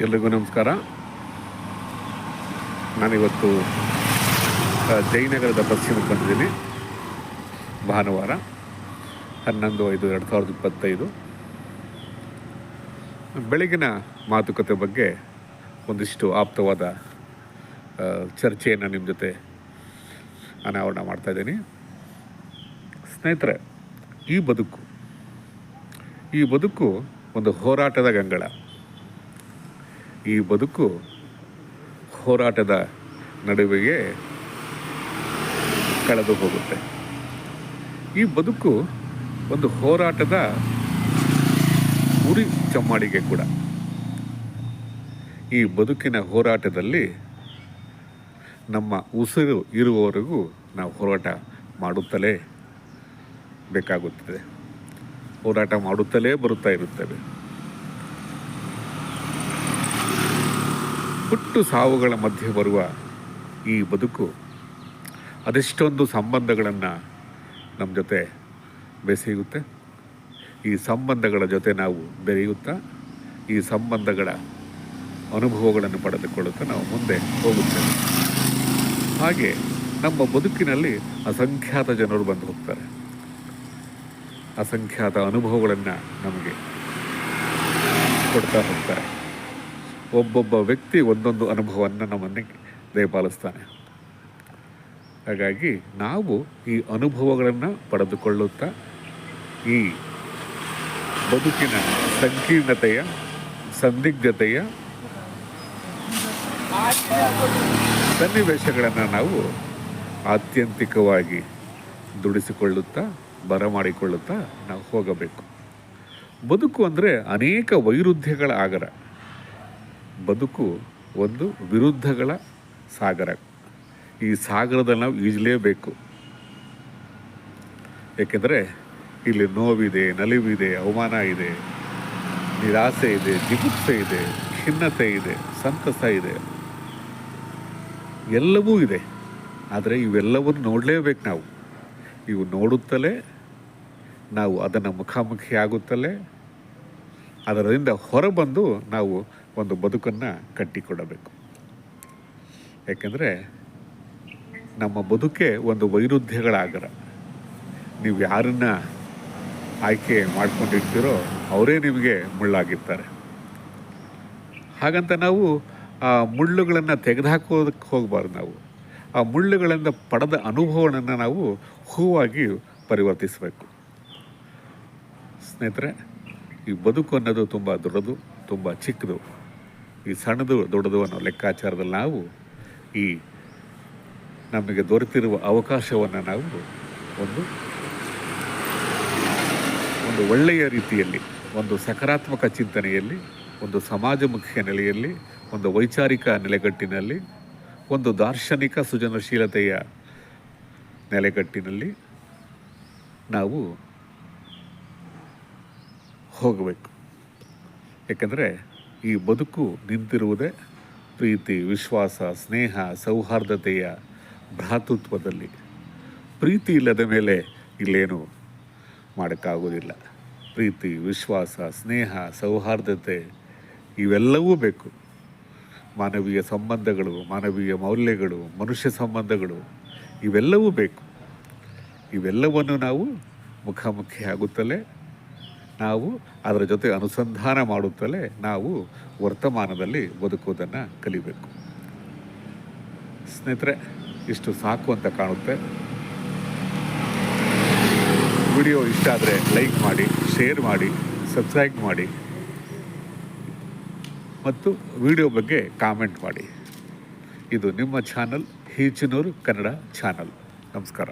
ಎಲ್ರಿಗೂ ನಮಸ್ಕಾರ. ನಾನಿವತ್ತು ಜಯನಗರದ ಬಸ್ಸಿನ ಬಂದಿದ್ದೀನಿ. ಭಾನುವಾರ, ಹನ್ನೊಂದು ಐದು ಎರಡು ಸಾವಿರದ ಇಪ್ಪತ್ತೈದು. ಬೆಳಗಿನ ಮಾತುಕತೆ ಬಗ್ಗೆ ಒಂದಿಷ್ಟು ಆಪ್ತವಾದ ಚರ್ಚೆಯನ್ನು ನಿಮ್ಮ ಜೊತೆ ಅನಾವರಣ ಮಾಡ್ತಾಯಿದ್ದೀನಿ ಸ್ನೇಹಿತರೆ, ಈ ಬದುಕು ಈ ಬದುಕು ಒಂದು ಹೋರಾಟದ ಗಂಗಳ. ಈ ಬದುಕು ಹೋರಾಟದ ನಡುವೆಗೆ ಕಳೆದು ಹೋಗುತ್ತೆ. ಈ ಬದುಕು ಒಂದು ಹೋರಾಟದ ಉರಿ ಚಮ್ಮಾಡಿಗೆ ಕೂಡ. ಈ ಬದುಕಿನ ಹೋರಾಟದಲ್ಲಿ ನಮ್ಮ ಉಸಿರು ಇರುವವರೆಗೂ ನಾವು ಹೋರಾಟ ಮಾಡುತ್ತಲೇ ಬೇಕಾಗುತ್ತದೆ. ಹೋರಾಟ ಮಾಡುತ್ತಲೇ ಬರುತ್ತಾ ಇರುತ್ತೇವೆ. ಹುಟ್ಟು ಸಾವುಗಳ ಮಧ್ಯೆ ಬರುವ ಈ ಬದುಕು, ಅದೆಷ್ಟೊಂದು ಸಂಬಂಧಗಳನ್ನು ನಮ್ಮ ಜೊತೆ ಬೆಸೆಯುತ್ತೆ. ಈ ಸಂಬಂಧಗಳ ಜೊತೆ ನಾವು ಬೆರೆಯುತ್ತಾ, ಈ ಸಂಬಂಧಗಳ ಅನುಭವಗಳನ್ನು ಪಡೆದುಕೊಳ್ಳುತ್ತಾ ನಾವು ಮುಂದೆ ಹೋಗುತ್ತೇವೆ. ಹಾಗೆ ನಮ್ಮ ಬದುಕಿನಲ್ಲಿ ಅಸಂಖ್ಯಾತ ಜನರು ಬಂದು ಹೋಗ್ತಾರೆ. ಅಸಂಖ್ಯಾತ ಅನುಭವಗಳನ್ನು ನಮಗೆ ಕೊಡ್ತಾ ಹೋಗ್ತಾರೆ. ಒಬ್ಬೊಬ್ಬ ವ್ಯಕ್ತಿ ಒಂದೊಂದು ಅನುಭವವನ್ನು ನಮ್ಮನ್ನೇ ದಯಪಾಲಿಸ್ತಾನೆ. ಹಾಗಾಗಿ ನಾವು ಈ ಅನುಭವಗಳನ್ನು ಪಡೆದುಕೊಳ್ಳುತ್ತಾ ಈ ಬದುಕಿನ ಸಂಕೀರ್ಣತೆಯ, ಸಂದಿಗ್ಧತೆಯ ಸನ್ನಿವೇಶಗಳನ್ನು ನಾವು ಆತ್ಯಂತಿಕವಾಗಿ ದುಡಿಸಿಕೊಳ್ಳುತ್ತಾ, ಬರಮಾಡಿಕೊಳ್ಳುತ್ತಾ ನಾವು ಹೋಗಬೇಕು. ಬದುಕು ಅಂದರೆ ಅನೇಕ ವೈರುಧ್ಯಗಳ ಆಗರ. ಬದುಕು ಒಂದು ವಿರುದ್ಧಗಳ ಸಾಗರ. ಈ ಸಾಗರದಲ್ಲಿ ನಾವು ಈಜಲೇಬೇಕು. ಏಕೆಂದರೆ ಇಲ್ಲಿ ನೋವಿದೆ, ನಲಿವಿದೆ, ಅವಮಾನ ಇದೆ, ನಿರಾಸೆ ಇದೆ, ಜಿಗುಪ್ಸೆ ಇದೆ, ಖಿನ್ನತೆ ಇದೆ, ಸಂತಸ ಇದೆ. ಎಲ್ಲವೂ ಇದೆ. ಆದರೆ ಇವೆಲ್ಲವನ್ನು ನೋಡಲೇಬೇಕು ನಾವು. ಇವು ನೋಡುತ್ತಲೇ, ನಾವು ಅದನ್ನು ಮುಖಾಮುಖಿ ಆಗುತ್ತಲೇ ಅದರಿಂದ ಹೊರಬಂದು ನಾವು ಒಂದು ಬದುಕನ್ನು ಕಟ್ಟಿಕೊಡಬೇಕು. ಯಾಕೆಂದರೆ ನಮ್ಮ ಬದುಕೆ ಒಂದು ವೈರುಧ್ಯಗಳಾಗರ. ನೀವು ಯಾರನ್ನ ಆಯ್ಕೆ ಮಾಡ್ಕೊಂಡಿರ್ತೀರೋ ಅವರೇ ನಿಮಗೆ ಮುಳ್ಳಾಗಿರ್ತಾರೆ. ಹಾಗಂತ ನಾವು ಆ ಮುಳ್ಳುಗಳನ್ನು ತೆಗೆದುಹಾಕೋದಕ್ಕೆ ಹೋಗಬಾರ್ದು ನಾವು. ಆ ಮುಳ್ಳುಗಳಿಂದ ಪಡೆದ ಅನುಭವಗಳನ್ನು ನಾವು ಹೂವಾಗಿ ಪರಿವರ್ತಿಸಬೇಕು. ಸ್ನೇಹಿತರೆ, ಈ ಬದುಕು ಅನ್ನೋದು ತುಂಬ ದೊಡ್ಡದು, ತುಂಬ ಚಿಕ್ಕದು. ಈ ಸಣ್ಣದು ದೊಡ್ಡದು ಅನ್ನೋ ಲೆಕ್ಕಾಚಾರದಲ್ಲಿ ನಾವು ಈ ನಮಗೆ ದೊರೆತಿರುವ ಅವಕಾಶವನ್ನು ನಾವು ಒಂದು ಒಂದು ಒಳ್ಳೆಯ ರೀತಿಯಲ್ಲಿ, ಒಂದು ಸಕಾರಾತ್ಮಕ ಚಿಂತನೆಯಲ್ಲಿ, ಒಂದು ಸಮಾಜಮುಖಿಯ ನೆಲೆಯಲ್ಲಿ, ಒಂದು ವೈಚಾರಿಕ ನೆಲೆಗಟ್ಟಿನಲ್ಲಿ, ಒಂದು ದಾರ್ಶನಿಕ ಸೃಜನಶೀಲತೆಯ ನೆಲೆಗಟ್ಟಿನಲ್ಲಿ ನಾವು ಹೋಗಬೇಕು. ಏಕೆಂದರೆ ಈ ಬದುಕು ನಿಂತಿರುವುದೇ ಪ್ರೀತಿ, ವಿಶ್ವಾಸ, ಸ್ನೇಹ, ಸೌಹಾರ್ದತೆಯ ಭ್ರಾತೃತ್ವದಲ್ಲಿ. ಪ್ರೀತಿ ಇಲ್ಲದ ಮೇಲೆ ಇಲ್ಲೇನು ಮಾಡೋಕ್ಕಾಗೋದಿಲ್ಲ ಪ್ರೀತಿ, ವಿಶ್ವಾಸ, ಸ್ನೇಹ, ಸೌಹಾರ್ದತೆ ಇವೆಲ್ಲವೂ ಬೇಕು. ಮಾನವೀಯ ಸಂಬಂಧಗಳು, ಮಾನವೀಯ ಮೌಲ್ಯಗಳು, ಮನುಷ್ಯ ಸಂಬಂಧಗಳು ಇವೆಲ್ಲವೂ ಬೇಕು. ಇವೆಲ್ಲವನ್ನು ನಾವು ಮುಖಾಮುಖಿ ಆಗುತ್ತಲೇ ನಾವು ಅದರ ಜೊತೆ ಅನುಸಂಧಾನ ಮಾಡುತ್ತಲೇ ನಾವು ವರ್ತಮಾನದಲ್ಲಿ ಬದುಕುವುದನ್ನು ಕಲಿಬೇಕು. ಸ್ನೇಹಿತರೆ, ಇಷ್ಟು ಸಾಕು ಅಂತ ಕಾಣುತ್ತೆ. ವಿಡಿಯೋ ಇಷ್ಟ ಆದರೆ ಲೈಕ್ ಮಾಡಿ, ಶೇರ್ ಮಾಡಿ, ಸಬ್ಸ್ಕ್ರೈಬ್ ಮಾಡಿ ಮತ್ತು ವಿಡಿಯೋ ಬಗ್ಗೆ ಕಾಮೆಂಟ್ ಮಾಡಿ. ಇದು ನಿಮ್ಮ ಚಾನಲ್ ಹೀಚನೂರು ಕನ್ನಡ ಚಾನಲ್. ನಮಸ್ಕಾರ.